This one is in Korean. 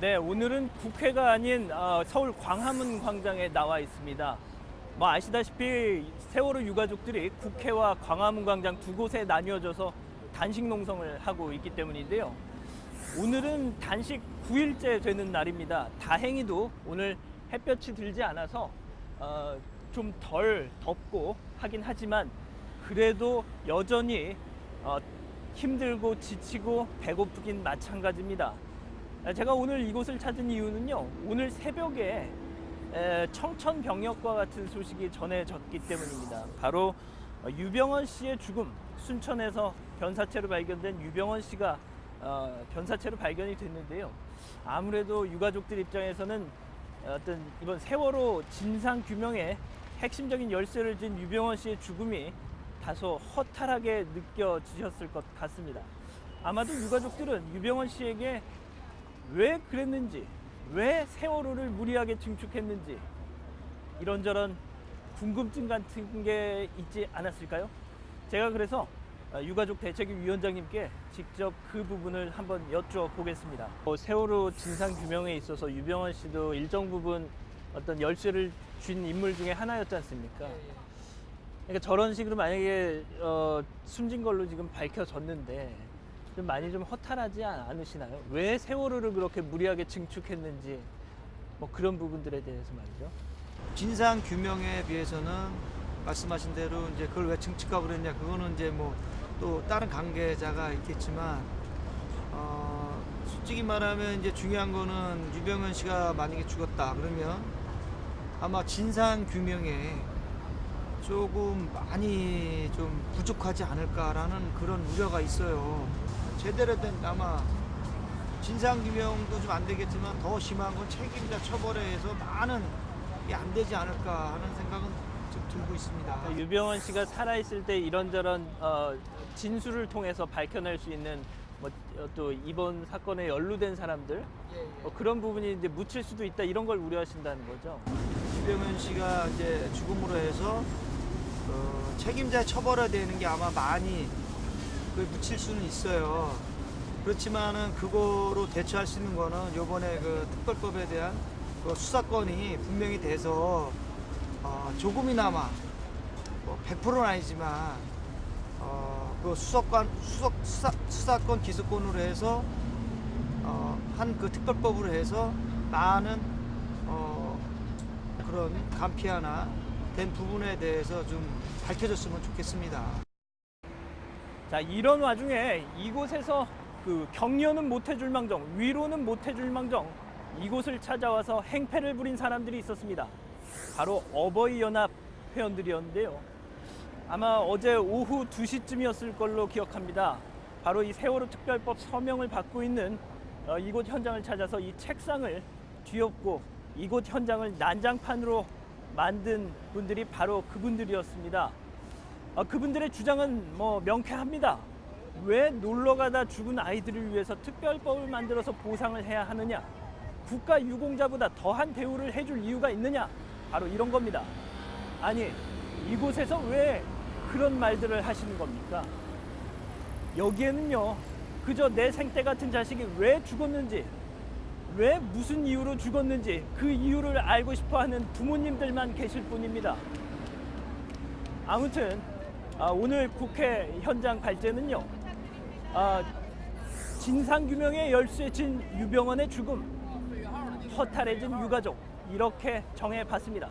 네, 오늘은 국회가 아닌 어, 서울 광화문 광장에 나와 있습니다. 뭐 아시다시피 세월호 유가족들이 국회와 광화문 광장 두 곳에 나뉘어져서 단식 농성을 하고 있기 때문인데요. 오늘은 단식 9일째 되는 날입니다. 다행히도 오늘 햇볕이 들지 않아서 어, 좀 덜 덥고 하긴 하지만 그래도 여전히 어, 힘들고 지치고 배고프긴 마찬가지입니다. 아, 제가 오늘 이곳을 찾은 이유는요. 오늘 새벽에 에, 청천벽력과 같은 소식이 전해졌기 때문입니다. 바로 어, 유병헌 씨의 죽음, 순천에서 변사체로 발견된 유병헌 씨가 어, 변사체로 발견이 됐는데요. 아무래도 유가족들 입장에서는 어떤 이번 세월호 진상 규명에 핵심적인 열쇠를 진 유병헌 씨의 죽음이 다소 허탈하게 느껴지셨을 것 같습니다. 아마도 유가족들은 유병헌 씨에게 왜 그랬는지, 왜 세월호를 무리하게 증축했는지 이런저런 궁금증 같은 게 있지 않았을까요? 제가 그래서 어, 유가족 대책위 위원장님께 직접 그 부분을 한번 여쭤보겠습니다. 어, 세월호 진상 규명에 있어서 유병헌 씨도 일정 부분 어떤 열쇠를 쥔 인물 중에 하나였지 않습니까? 그러니까 저런 식으로 만약에 어, 숨진 걸로 지금 밝혀졌는데 좀 많이 좀 허탈하지 않- 않으시나요? 왜 세월호를 그렇게 무리하게 증축했는지 뭐 그런 부분들에 대해서 말이죠. 진상 규명에 비해서는 말씀하신 대로 이제 그걸 왜 증축하고 그랬냐 그거는 이제 뭐 또 다른 관계자가 있겠지만 어 솔직히 말하면 이제 중요한 거는 유병현 씨가 만약에 죽었다 그러면 아마 진상 규명에 조금 많이 좀 부족하지 않을까라는 그런 우려가 있어요. 제대로 된 아마 진상 규명도 좀 안 되겠지만 더 심한 건 책임자 처벌에 의해서 많은 게 안 되지 않을까 하는 생각은 좀 들고 있습니다. 유병헌 씨가 살아있을 때 이런저런 어, 진술을 통해서 밝혀낼 수 있는 뭐또 이번 사건에 연루된 사람들 뭐 그런 부분이 이제 묻힐 수도 있다 이런 걸 우려하신다는 거죠. 유병현 씨가 이제 죽음으로 해서 어, 책임자 처벌화 되는 게 아마 많이 그 묻힐 수는 있어요. 그렇지만은 그거로 대처할 수 있는 거는 요번에 그 특별법에 대한 그 수사권이 분명히 돼서 어, 조금이나마 뭐 100%는 아니지만 어, 그 수사권 수석 수사, 수사권 기소권으로 해서 어, 한 그 특별법으로 해서 많은 어, 그런 간피화나 된 부분에 대해서 좀 밝혀졌으면 좋겠습니다. 자 이런 와중에 이곳에서 그 격려는 못 해줄 망정 위로는 못 해줄 망정 이곳을 찾아와서 행패를 부린 사람들이 있었습니다. 바로 어버이 연합 회원들이었는데요. 아마 어제 오후 2시쯤이었을 걸로 기억합니다. 바로 이 세월호 특별법 서명을 받고 있는 어, 이곳 현장을 찾아서 이 책상을 뒤엎고 이곳 현장을 난장판으로 만든 분들이 바로 그분들이었습니다. 어, 그분들의 주장은 뭐 명쾌합니다. 왜 놀러 가다 죽은 아이들을 위해서 특별법을 만들어서 보상을 해야 하느냐? 국가 유공자보다 더한 대우를 해줄 이유가 있느냐? 바로 이런 겁니다. 아니, 이곳에서 왜 그런 말들을 하시는 겁니까? 여기에는요, 그저 내 생때 같은 자식이 왜 죽었는지, 왜 무슨 이유로 죽었는지 그 이유를 알고 싶어 하는 부모님들만 계실 뿐입니다. 아무튼 아, 오늘 국회 현장 발제는요. 아, 진상규명의 열쇠 진 유병헌의 죽음, 허탈해진 유가족 이렇게 정해봤습니다.